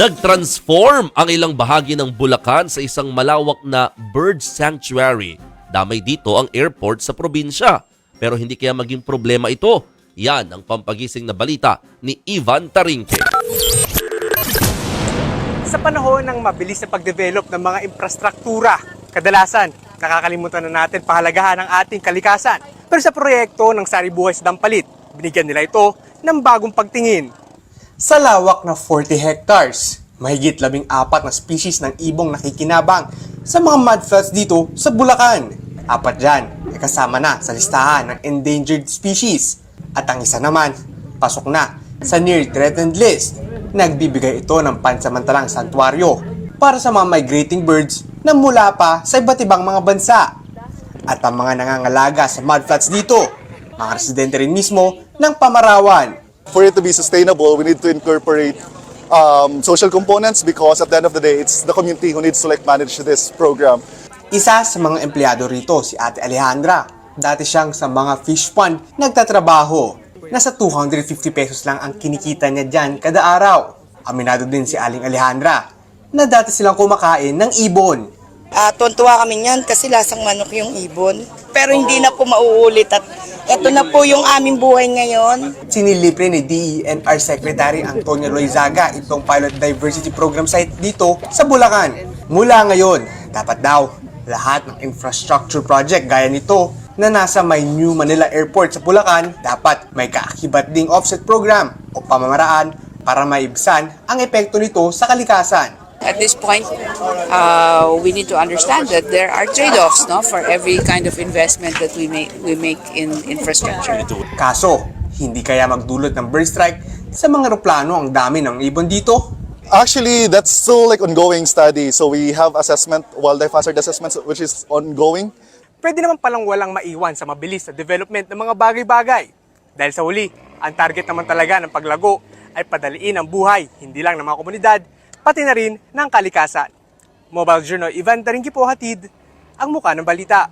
Nag-transform ang ilang bahagi ng Bulacan sa isang malawak na bird sanctuary. Damay dito ang airport sa probinsya. Pero hindi kaya maging problema ito. Yan ang pampagising na balita ni Ivan Tarinque. Sa panahon ng mabilis na pagdevelop ng mga infrastruktura, kadalasan nakakalimutan na natin pahalagahan ng ating kalikasan. Pero sa proyekto ng Saribuhay sa Dampalit, binigyan nila ito ng bagong pagtingin. Sa lawak na 40 hectares, mahigit labing apat na species ng ibong nakikinabang sa mga mudfloods dito sa Bulacan. Apat dyan ay kasama na sa listahan ng endangered species. At ang isa naman, pasok na sa near threatened list. Nagbibigay ito ng pansamantalang santuaryo para sa mga migrating birds na mula pa sa iba't ibang mga bansa. At ang mga nangangalaga sa mudfloods dito, mga residente rin mismo ng Pamarawan. For it to be sustainable, we need to incorporate um, social components because at the end of the day, it's the community who needs to like manage this program. Isa sa mga empleyado rito si Ate Alejandra. Dati siyang sa mga fish pond nagtatrabaho. Nasa 250 pesos lang ang kinikita niya dyan kada araw. Aminado din si Aling Alejandra na dati silang kumakain ng ibon. Ah, tuwan-tuwa kami niyan kasi lasang manok yung ibon. Pero hindi na po mauulit at eto na po yung aming buhay ngayon. Sinilibre ni DENR Secretary Antonio Loizaga itong Pilot Diversity Program site dito sa Bulacan. Mula ngayon, dapat daw lahat ng infrastructure project gaya nito na nasa may New Manila Airport sa Bulacan, dapat may kaakibat ding offset program o pamamaraan para maibsan ang epekto nito sa kalikasan. At this point, uh, we need to understand that there are trade-offs no, for every kind of investment that we make, we make in infrastructure. Kaso, hindi kaya magdulot ng bird strike sa mga eroplano ang dami ng ibon dito? Actually, that's still like ongoing study. So we have assessment, wildlife hazard assessments, which is ongoing. pwede naman palang walang maiwan sa mabilis na development ng mga bagay-bagay. Dahil sa huli, ang target naman talaga ng paglago ay padaliin ang buhay, hindi lang ng mga komunidad, pati na rin ng kalikasan. Mobile Journal Event Taringki po hatid, ang muka ng balita.